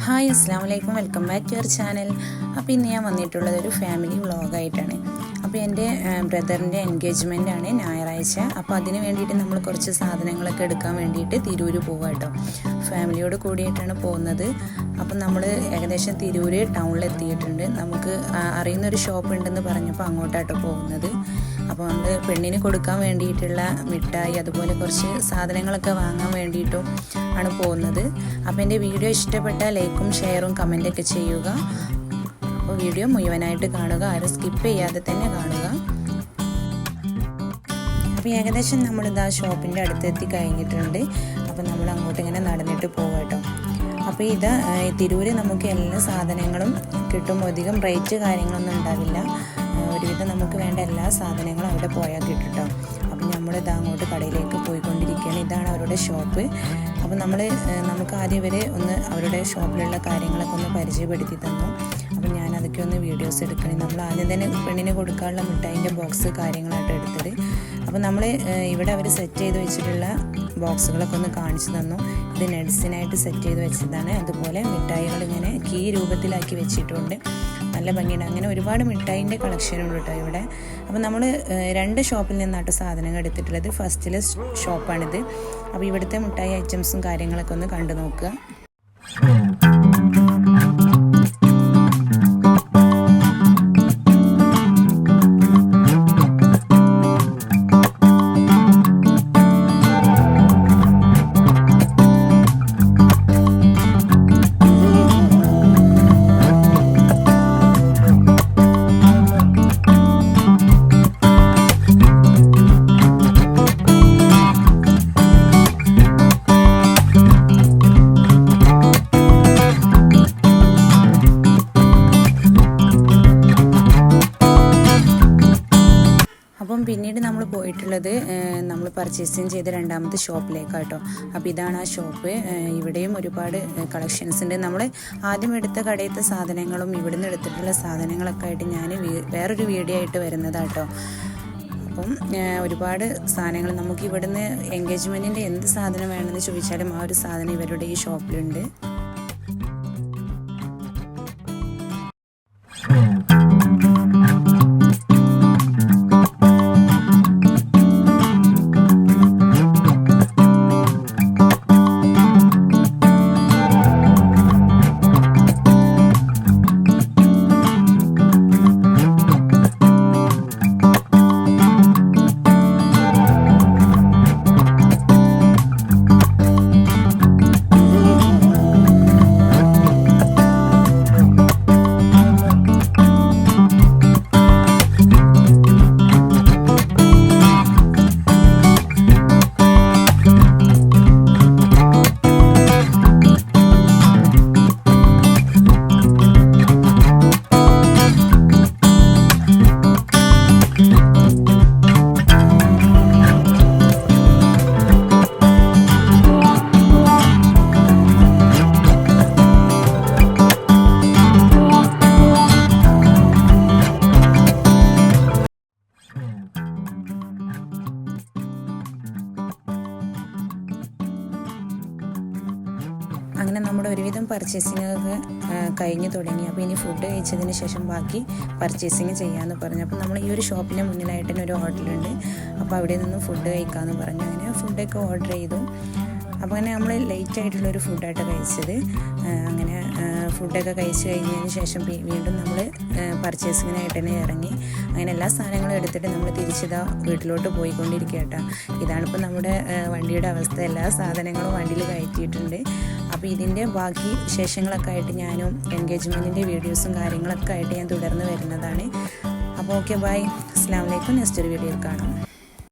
Hi അസ്സാം വലൈക്കും welcome back to your channel. അപ്പോൾ ഇന്ന് ഞാൻ വന്നിട്ടുള്ളത് ഒരു ഫാമിലി വ്ളോഗായിട്ടാണ്. അപ്പോൾ എന്റെ ബ്രദറിന്റെ എൻഗേജ്മെന്റ് ആണ് ഞായറാഴ്ച. അപ്പോൾ അതിന് വേണ്ടിയിട്ട് നമ്മൾ കുറച്ച് സാധനങ്ങളൊക്കെ എടുക്കാൻ വേണ്ടിയിട്ട് തിരൂർ പോവുക കേട്ടോ ഫാമിലിയോട് കൂടിയിട്ടാണ് പോകുന്നത്. അപ്പം നമ്മൾ ഏകദേശം തിരൂർ ടൗണിൽ എത്തിയിട്ടുണ്ട്. നമുക്ക് അറിയുന്ന ഒരു ഷോപ്പ് ഉണ്ടെന്ന് പറഞ്ഞപ്പോൾ അങ്ങോട്ടാട്ടോ പോകുന്നത്. അപ്പോൾ നമ്മൾ പെണ്ണിന് കൊടുക്കാൻ വേണ്ടിയിട്ടുള്ള മിഠായി അതുപോലെ കുറച്ച് സാധനങ്ങളൊക്കെ വാങ്ങാൻ വേണ്ടിയിട്ടും ആണ് പോകുന്നത്. അപ്പോൾ എന്റെ വീഡിയോ ഇഷ്ടപ്പെട്ടാൽ ലൈക്കും ഷെയറും കമന്റൊക്കെ ചെയ്യുക. വീഡിയോ മുഴുവനായിട്ട് കാണുക ആരും സ്കിപ്പ് ചെയ്യാതെ തന്നെ കാണുക. അപ്പോൾ ഏകദേശം നമ്മളിതാ ഷോപ്പിന്റെ അടുത്തെത്തി കഴിഞ്ഞിട്ടുണ്ട്. അപ്പോൾ നമ്മൾ അങ്ങോട്ട് ഇങ്ങനെ നടന്നിട്ട് പോകും കേട്ടോ അപ്പോൾ ഇത് തിരൂര് നമുക്ക് എല്ലാ സാധനങ്ങളും കിട്ടും. അധികം റേറ്റ് കാര്യങ്ങളൊന്നും ഉണ്ടാവില്ല. ഒരുവിധം നമുക്ക് വേണ്ട എല്ലാ സാധനങ്ങളും അവിടെ പോയാൽ കിട്ടും കേട്ടോ അപ്പം നമ്മളിത് അങ്ങോട്ട് കടയിലേക്ക് പോയിക്കൊണ്ടിരിക്കുകയാണ്. ഇതാണ് അവരുടെ ഷോപ്പ് അപ്പോൾ നമ്മൾ നമുക്ക് ആദ്യം ഇവരെ ഒന്ന് അവരുടെ ഷോപ്പിലുള്ള കാര്യങ്ങളൊക്കെ ഒന്ന് പരിചയപ്പെടുത്തി തന്നു. അപ്പം ഞാൻ അതൊക്കെ ഒന്ന് വീഡിയോസ് എടുക്കണേ. നമ്മൾ ആദ്യം തന്നെ പെണ്ണിന് കൊടുക്കാനുള്ള മിഠായിന്റെ ബോക്സ് കാര്യങ്ങളായിട്ട് എടുത്തത്. അപ്പോൾ നമ്മൾ ഇവിടെ അവർ സെറ്റ് ചെയ്ത് വെച്ചിട്ടുള്ള ബോക്സുകളൊക്കെ ഒന്ന് കാണിച്ചു തന്നു. ഇത് നട്സിനായിട്ട് സെറ്റ് ചെയ്ത് വെച്ചതാണ്. അതുപോലെ മിഠായികൾ ഇങ്ങനെ കീ രൂപത്തിലാക്കി വെച്ചിട്ടുണ്ട്. നല്ല ഭംഗിയുണ്ട്. അങ്ങനെ ഒരുപാട് മിഠായിന്റെ കളക്ഷനുണ്ട് കേട്ടോ ഇവിടെ. അപ്പോൾ നമ്മൾ രണ്ട് ഷോപ്പിൽ നിന്നാട്ടോ സാധനങ്ങൾ എടുത്തിട്ടുള്ളത്. ഫസ്റ്റിലെ ഷോപ്പാണിത് അപ്പോൾ ഇവിടുത്തെ മിഠായി ഐറ്റംസും കാര്യങ്ങളൊക്കെ ഒന്ന് കണ്ടു നോക്കുക. അപ്പം പിന്നീട് നമ്മൾ പോയിട്ടുള്ളത് നമ്മൾ പർച്ചേസിങ് ചെയ്ത രണ്ടാമത്തെ ഷോപ്പിലേക്കാട്ടോ. അപ്പോൾ ഇതാണ് ആ ഷോപ്പ്. ഇവിടെയും ഒരുപാട് കളക്ഷൻസ് ഉണ്ട്. നമ്മൾ ആദ്യം എടുത്ത കടയത്തെ സാധനങ്ങളും ഇവിടുന്ന് എടുത്തിട്ടുള്ള സാധനങ്ങളൊക്കെ ആയിട്ട് ഞാൻ വേറൊരു വീഡിയോ ആയിട്ട് വരുന്നതാട്ടോ. അപ്പം ഒരുപാട് സാധനങ്ങൾ നമുക്ക് ഇവിടുന്ന് എൻഗേജ്മെന്റിന്റെ എന്ത് സാധനം വേണമെന്ന് ചോദിച്ചാലും ആ ഒരു സാധനം ഇവരുടെ ഈ ഷോപ്പിലുണ്ട്. അങ്ങനെ നമ്മുടെ ഒരുവിധം ആ, കഴിഞ്ഞു തുടങ്ങി. അപ്പോൾ ഇനി ഫുഡ് കഴിച്ചതിന് ശേഷം ബാക്കി പർച്ചേസിങ് ചെയ്യാമെന്ന് പറഞ്ഞു. അപ്പോൾ നമ്മൾ ഈ ഒരു ഷോപ്പിന്റെ മുന്നിലായിട്ട് ഒരു ഹോട്ടലുണ്ട് അപ്പോൾ അവിടെ നിന്നും ഫുഡ് കഴിക്കാമെന്ന് പറഞ്ഞു. അങ്ങനെ ഫുഡൊക്കെ ഓർഡർ ചെയ്തു. അപ്പോൾ അങ്ങനെ നമ്മൾ ലേറ്റ് ആയിട്ടുള്ളൊരു ഫുഡായിട്ട് കഴിച്ചത്. അങ്ങനെ ഫുഡൊക്കെ കഴിച്ച് കഴിഞ്ഞതിന് ശേഷം വീണ്ടും നമ്മൾ പർച്ചേസിങ്ങിനായിട്ട് തന്നെ ഇറങ്ങി. അങ്ങനെ എല്ലാ സാധനങ്ങളും എടുത്തിട്ട് നമ്മൾ തിരിച്ചിതാ വീട്ടിലോട്ട് പോയിക്കൊണ്ടിരിക്കുക കേട്ടോ ഇതാണിപ്പോൾ നമ്മുടെ വണ്ടിയുടെ അവസ്ഥ. എല്ലാ സാധനങ്ങളും വണ്ടിയിൽ കയറ്റിയിട്ടുണ്ട്. അപ്പോൾ ഇതിന്റെ ബാക്കി വിശേഷങ്ങളൊക്കെ ആയിട്ട് ഞാനും എൻഗേജ്മെന്റിന്റെ വീഡിയോസും കാര്യങ്ങളൊക്കെ ആയിട്ട് ഞാൻ തുടർന്ന് വരുന്നതാണ്. അപ്പോൾ ഓക്കെ ബൈ അസ്സാം വലൈക്കും നെക്സ്റ്റ് ഒരു വീഡിയോയിൽ കാണാം.